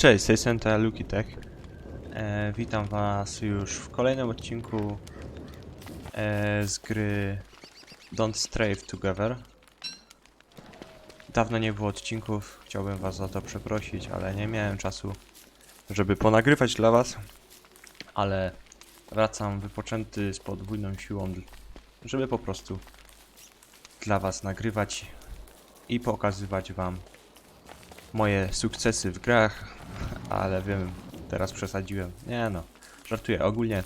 Cześć, z tej Lukitek. E, witam was już w kolejnym odcinku e, z gry Don't Strafe Together. Dawno nie było odcinków, chciałbym was za to przeprosić, ale nie miałem czasu, żeby ponagrywać dla was. Ale wracam wypoczęty z podwójną siłą, żeby po prostu dla was nagrywać i pokazywać wam moje sukcesy w grach, ale wiem, teraz przesadziłem. Nie no, żartuję. Ogólnie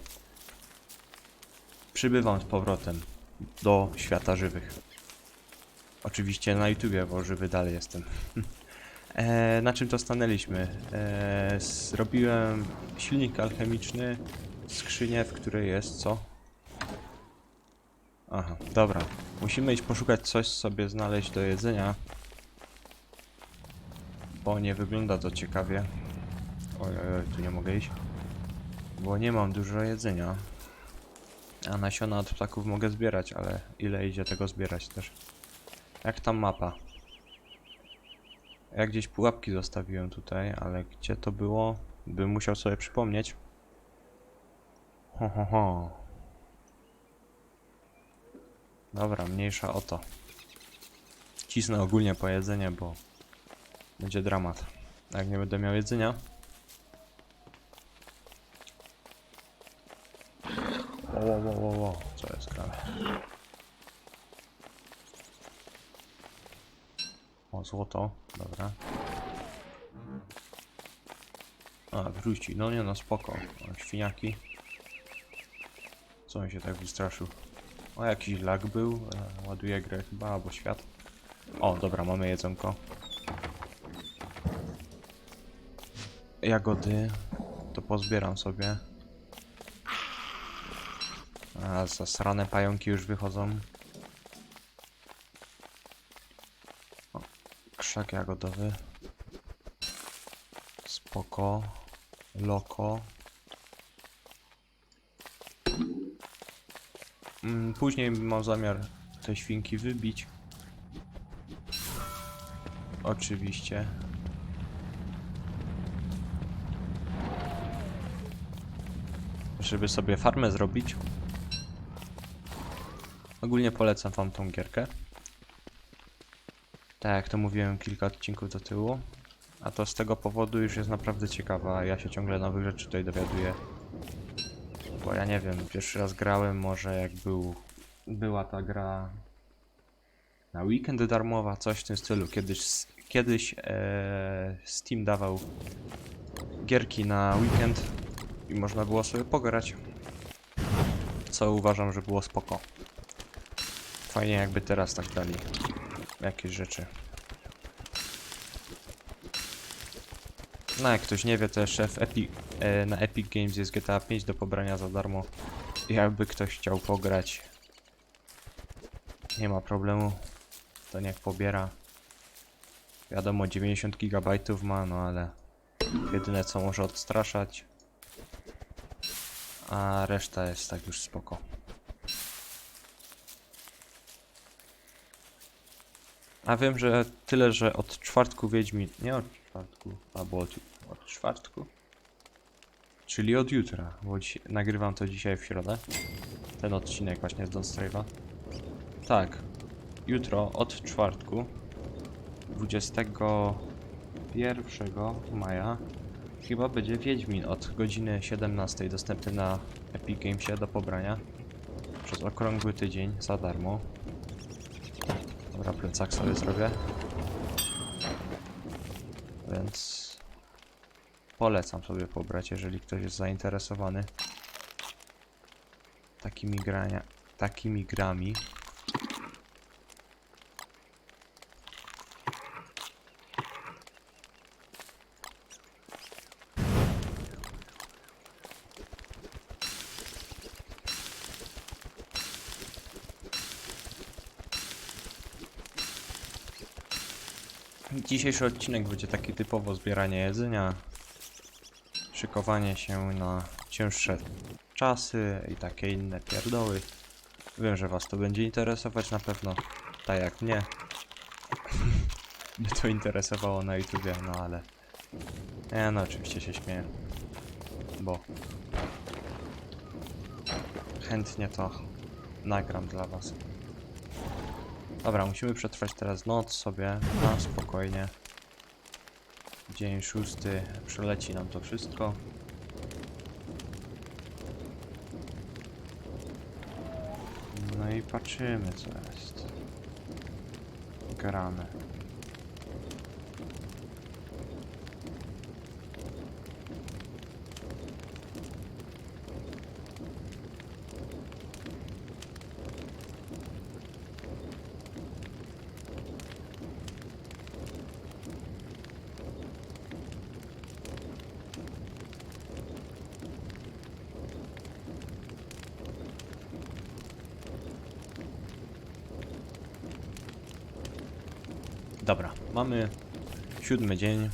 przybywam z powrotem do świata żywych. Oczywiście na YouTubie, bo żywy dalej jestem. e, na czym to stanęliśmy? E, zrobiłem silnik alchemiczny, skrzynię, w której jest co? Aha, dobra. Musimy iść poszukać coś sobie znaleźć do jedzenia. Bo nie wygląda to ciekawie. Oj, oj, oj, tu nie mogę iść. Bo nie mam dużo jedzenia. A nasiona od ptaków mogę zbierać, ale ile idzie tego zbierać też. Jak tam mapa? Ja gdzieś pułapki zostawiłem tutaj, ale gdzie to było? Bym musiał sobie przypomnieć. Ho, ho, ho. Dobra, mniejsza o to. Cisnę ogólnie po jedzenie, bo będzie dramat. Jak nie będę miał jedzenia. Wo, wo, wo. Co jest grane? O, złoto. Dobra. A, wróci. No nie no, spoko. O, świniaki. Co on się tak wystraszył? O, jakiś lag był. E, ładuje grę chyba, albo świat. O, dobra, mamy jedzonko. Jagody, to pozbieram sobie. A zasrane pająki już wychodzą. O, krzak jagodowy. Spoko. Loko. Mm, Później mam zamiar te świnki wybić. Oczywiście. Żeby sobie farmę zrobić. Ogólnie polecam wam tą gierkę. Tak jak to mówiłem kilka odcinków do tyłu. A to z tego powodu już jest naprawdę ciekawa. Ja się ciągle nowych rzeczy tutaj dowiaduję. Bo ja nie wiem, pierwszy raz grałem może jak był, była ta gra na weekend darmowa, coś w tym stylu. Kiedyś, kiedyś e, Steam dawał gierki na weekend i można było sobie pograć. Co uważam, że było spoko. Fajnie jakby teraz tak dali jakieś rzeczy. No jak ktoś nie wie, to jeszcze e, na Epic Games jest GTA 5 do pobrania za darmo. Jakby ktoś chciał pograć, nie ma problemu, to niech pobiera. Wiadomo, 90 GB ma, no ale jedyne co może odstraszać a reszta jest tak już spoko. A wiem, że tyle, że od czwartku Wiedźmin... Nie od czwartku, albo od, od czwartku? Czyli od jutra, bo dziś, nagrywam to dzisiaj w środę. Ten odcinek właśnie z Don't. Tak, jutro od czwartku 21 maja Chyba będzie Wiedźmin od godziny 17 dostępny na Epic Gamesie do pobrania. Przez okrągły tydzień za darmo. Dobra, plecak sobie zrobię. Więc polecam sobie pobrać, jeżeli ktoś jest zainteresowany takimi grania, takimi grami. Dzisiejszy odcinek będzie taki typowo zbieranie jedzenia, szykowanie się na cięższe czasy i takie inne pierdoły. Wiem, że was to będzie interesować na pewno, tak jak mnie. By to interesowało na YouTubie, no ale Nie no, oczywiście się śmieję. Bo... Chętnie to nagram dla was. Dobra, musimy przetrwać teraz noc sobie na spokojnie. Dzień szósty, przeleci nam to wszystko. No i patrzymy co jest. Gramy. Dobra, mamy siódmy dzień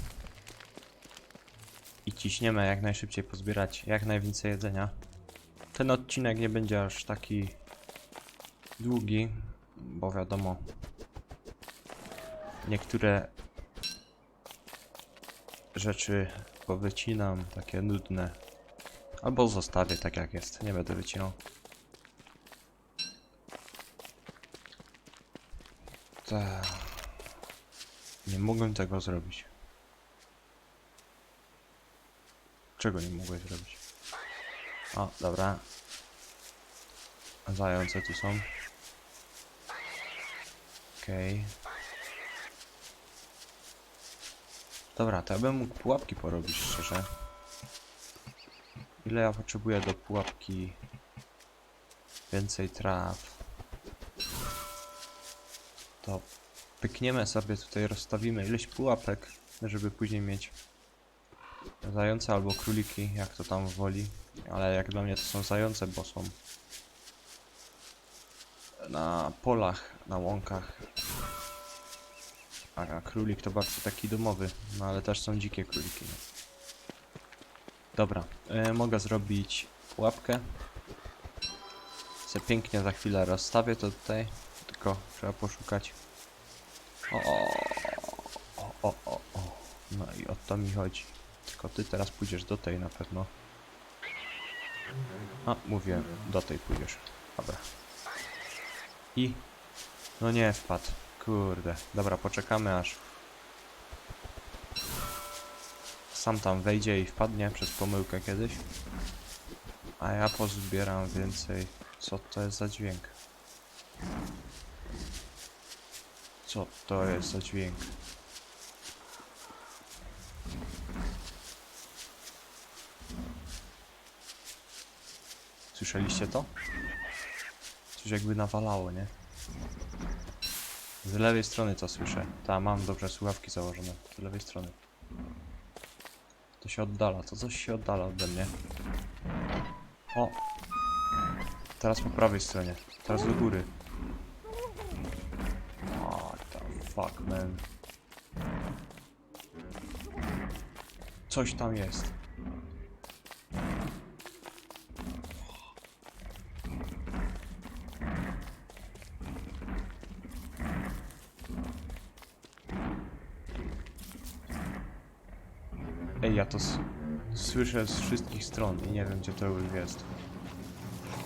i ciśniemy jak najszybciej pozbierać jak najwięcej jedzenia. Ten odcinek nie będzie aż taki długi, bo wiadomo, niektóre rzeczy powycinam, takie nudne, albo zostawię tak jak jest, nie będę wycinał. Tak. Nie mogłem tego zrobić. Czego nie mogłeś zrobić? O, dobra. Zające tu są. Okej. Dobra, to ja bym mógł pułapki porobić szczerze. Ile ja potrzebuję do pułapki? Więcej traw. To pykniemy sobie tutaj, rozstawimy ileś pułapek, żeby później mieć zające albo króliki, jak to tam woli. Ale jak dla mnie to są zające, bo są na polach, na łąkach. A, królik to bardzo taki domowy, no ale też są dzikie króliki. Dobra, e, mogę zrobić pułapkę. Se pięknie za chwilę rozstawię to tutaj, tylko trzeba poszukać. O, o, o, o, o. No i o to mi chodzi. Tylko ty teraz pójdziesz do tej na pewno. A, mówię, do tej pójdziesz. Dobra. I... No nie, wpadł. Kurde. Dobra, poczekamy aż... Sam tam wejdzie i wpadnie przez pomyłkę kiedyś. A ja pozbieram więcej. Co to jest za dźwięk? Co to jest za dźwięk? Słyszeliście to? Coś jakby nawalało, nie? Z lewej strony to słyszę. Ta, mam dobrze słuchawki założone. Z lewej strony. To się oddala, to coś się oddala ode mnie. O! Teraz po prawej stronie. Teraz do góry. Fuck, man. Coś tam jest. Ej, ja to słyszę z wszystkich stron i nie wiem gdzie to już jest.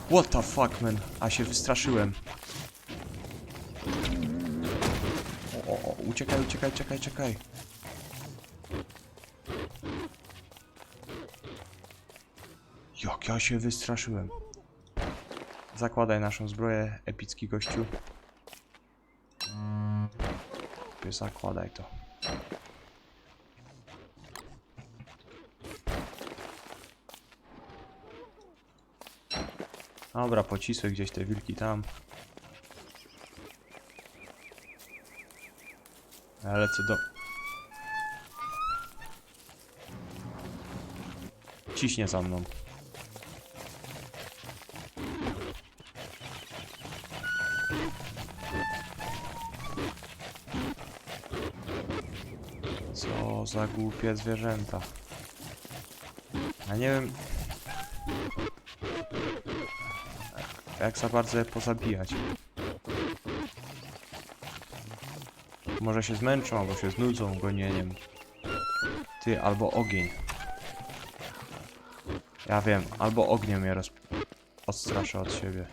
What the fuck, man? A się wystraszyłem. Uciekaj, uciekaj, czekaj, czekaj. Jak ja się wystraszyłem. Zakładaj naszą zbroję, epicki gościu. Zakładaj to. Dobra, pocisły gdzieś te wilki tam. Ale co do... Ciśnie za mną. Co za głupie zwierzęta. Ja nie wiem... Jak za bardzo je pozabijać. Może się zmęczą, albo się znudzą gonieniem Ty, albo ogień. Ja wiem, albo ogniem mnie roz... odstraszę od siebie.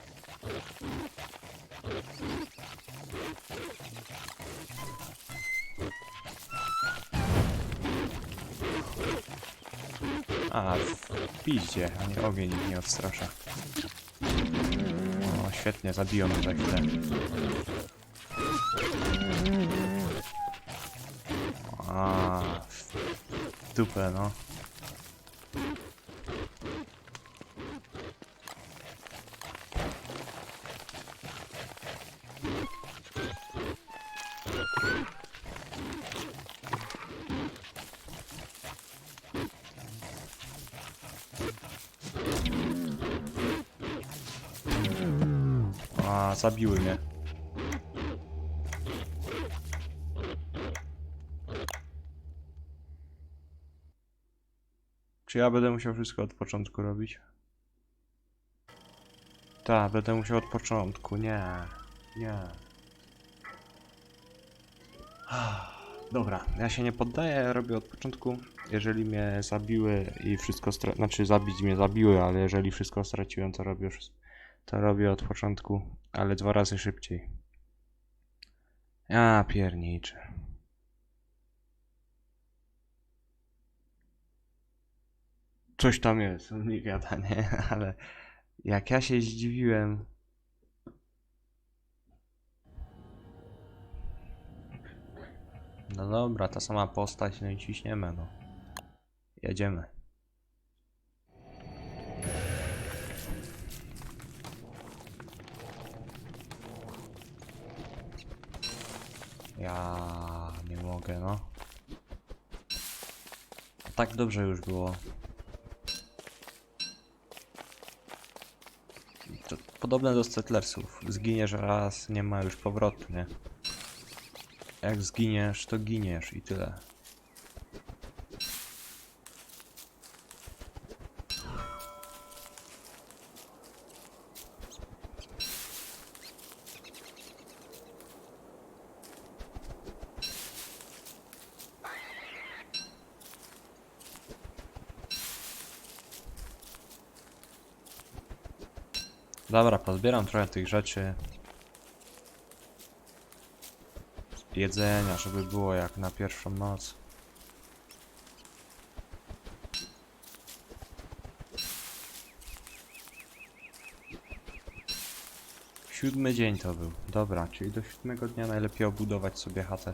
A, piździe, a nie ogień nie odstrasza. O, świetnie, zabiją mnie za chwilę. Dupę, no. A, zabiły mnie. Czy ja będę musiał wszystko od początku robić? Tak, będę musiał od początku. Nie, nie. Dobra, ja się nie poddaję, robię od początku. Jeżeli mnie zabiły i wszystko stra... Znaczy zabić mnie zabiły, ale jeżeli wszystko straciłem, to robię. To robię od początku, ale dwa razy szybciej. Ja pierniczę. Coś tam jest, nie gada, nie? Ale jak ja się zdziwiłem. No dobra, ta sama postać, no i ciśniemy, no. Jedziemy. Ja nie mogę, no. Tak dobrze już było. To podobne do Settlersów. Zginiesz raz, nie ma już powrotu, nie? Jak zginiesz, to giniesz i tyle. Dobra, pozbieram trochę tych rzeczy. Jedzenia, żeby było jak na pierwszą noc. Siódmy dzień to był. Dobra, czyli do siódmego dnia najlepiej obudować sobie chatę.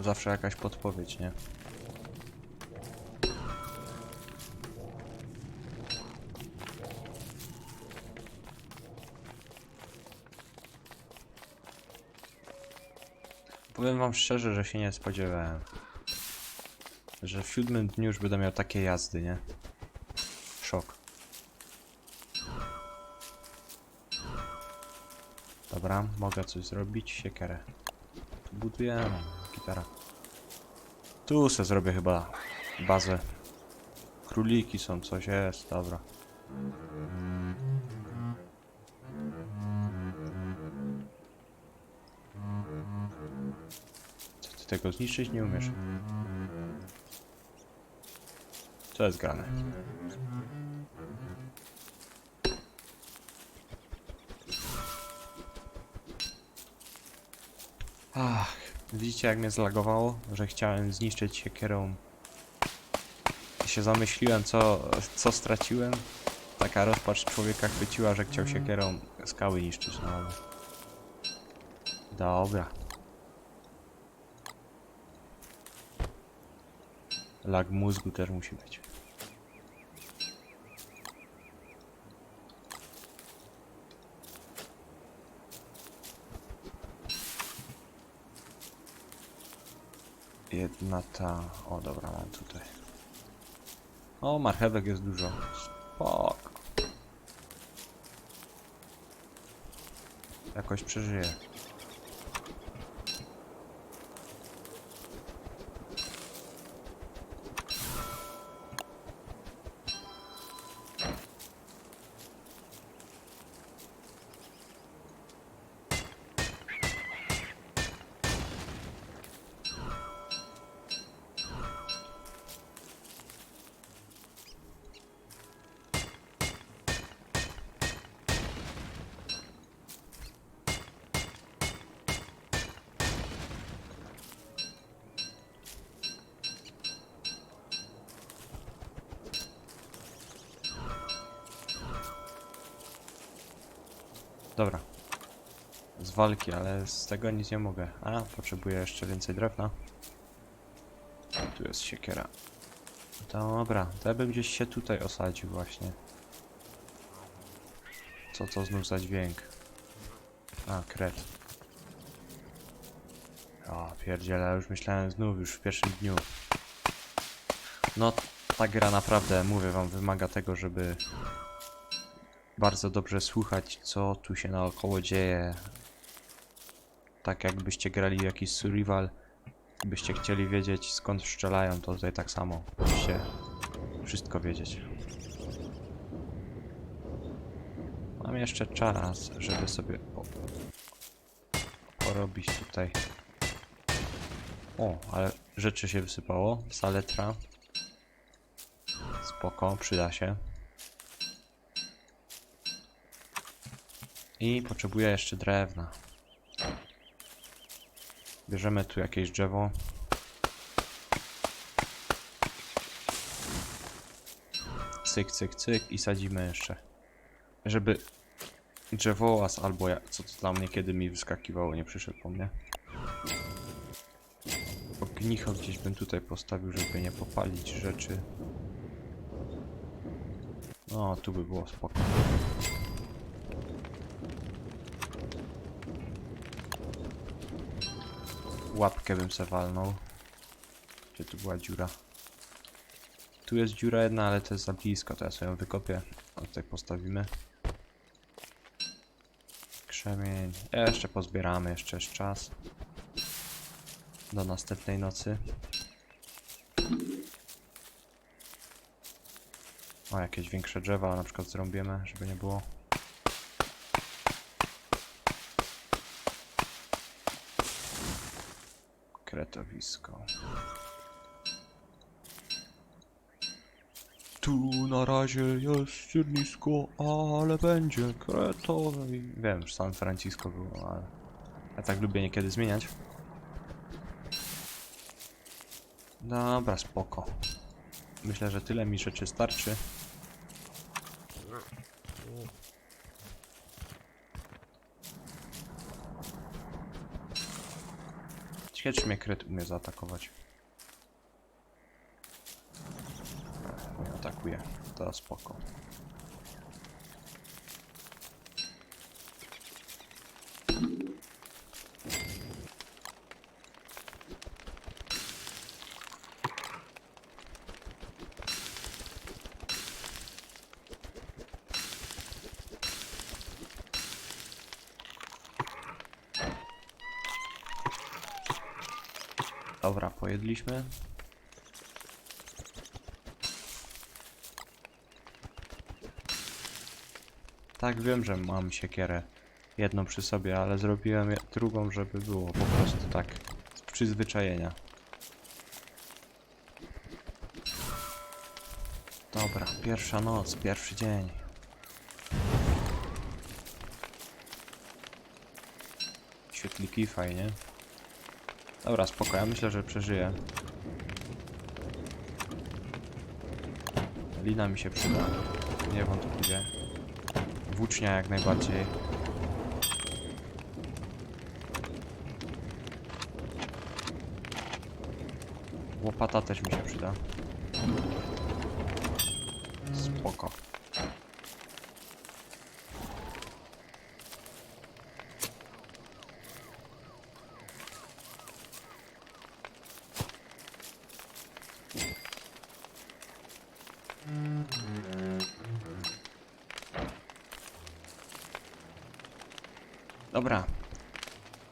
Zawsze jakaś podpowiedź, nie? Powiem wam szczerze, że się nie spodziewałem. Że w siódmym dniu już będę miał takie jazdy, nie? Szok. Dobra, mogę coś zrobić. Siekierę. Tu budujemy. Gitara. Tu se zrobię chyba bazę. Króliki są, coś jest, dobra. Tego zniszczyć nie umiesz? Co jest grane? Ach, widzicie jak mnie zlagowało, że chciałem zniszczyć siekierą. I się zamyśliłem co, co straciłem. Taka rozpacz człowieka chwyciła, że chciał siekierą skały niszczyć, no ale... Dobra. Lag mózgu też musi być. Jedna ta... O dobra, mam tutaj. O, marchewek jest dużo. Spoko. Jakoś przeżyję. Dobra. Z walki, ale z tego nic nie mogę. A, potrzebuję jeszcze więcej drewna. Tu jest siekiera. Dobra, to ja bym gdzieś się tutaj osadził właśnie. Co to znów za dźwięk? A, kret. O, pierdziele, już myślałem znów, już w pierwszym dniu. No, ta gra naprawdę, mówię wam, wymaga tego, żeby bardzo dobrze słuchać, co tu się naokoło dzieje. Tak jakbyście grali jakiś survival, byście chcieli wiedzieć skąd strzelają, to tutaj tak samo. Musicie wszystko wiedzieć. Mam jeszcze czas, żeby sobie po, porobić tutaj. O, ale rzeczy się wysypało. Saletra. Spoko, przyda się. I potrzebuję jeszcze drewna. Bierzemy tu jakieś drzewo. Cyk, cyk, cyk i sadzimy jeszcze. Żeby drzewołaz albo ja, co to tam niekiedy mi wyskakiwało, nie przyszedł po mnie. Ognicho gdzieś bym tutaj postawił, żeby nie popalić rzeczy. No, tu by było spoko. Łapkę bym se walnął. Gdzie tu była dziura? Tu jest dziura jedna, ale to jest za blisko, to ja sobie ją wykopię. A tutaj postawimy. Krzemień. Jeszcze pozbieramy, jeszcze jest czas. Do następnej nocy. O, jakieś większe drzewa na przykład zrąbiemy, żeby nie było. Kretowisko. Tu na razie jest ściernisko, ale będzie kreto. I wiem, że San Francisco było, ale ja tak lubię niekiedy zmieniać. Dobra, spoko. Myślę, że tyle mi rzeczy starczy. Czy mnie kret umie zaatakować. Nie atakuje. To spoko. Dobra, pojedliśmy. Tak, wiem, że mam siekierę jedną przy sobie, ale zrobiłem drugą, żeby było po prostu tak z przyzwyczajenia. Dobra, pierwsza noc, pierwszy dzień. Świetliki, fajnie. Dobra, spoko, ja myślę, że przeżyję. Lina mi się przyda. Niewątpliwie. Włócznia jak najbardziej. Łopata też mi się przyda. Spoko. Dobra,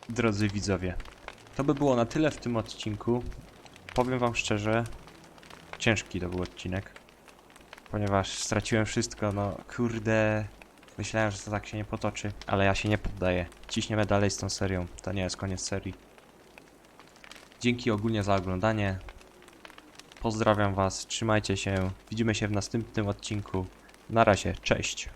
drodzy widzowie, to by było na tyle w tym odcinku. Powiem wam szczerze, ciężki to był odcinek, ponieważ straciłem wszystko, no kurde, myślałem, że to tak się nie potoczy, ale ja się nie poddaję. Ciśniemy dalej z tą serią, to nie jest koniec serii. Dzięki ogólnie za oglądanie. Pozdrawiam was, trzymajcie się, widzimy się w następnym odcinku. Na razie, cześć.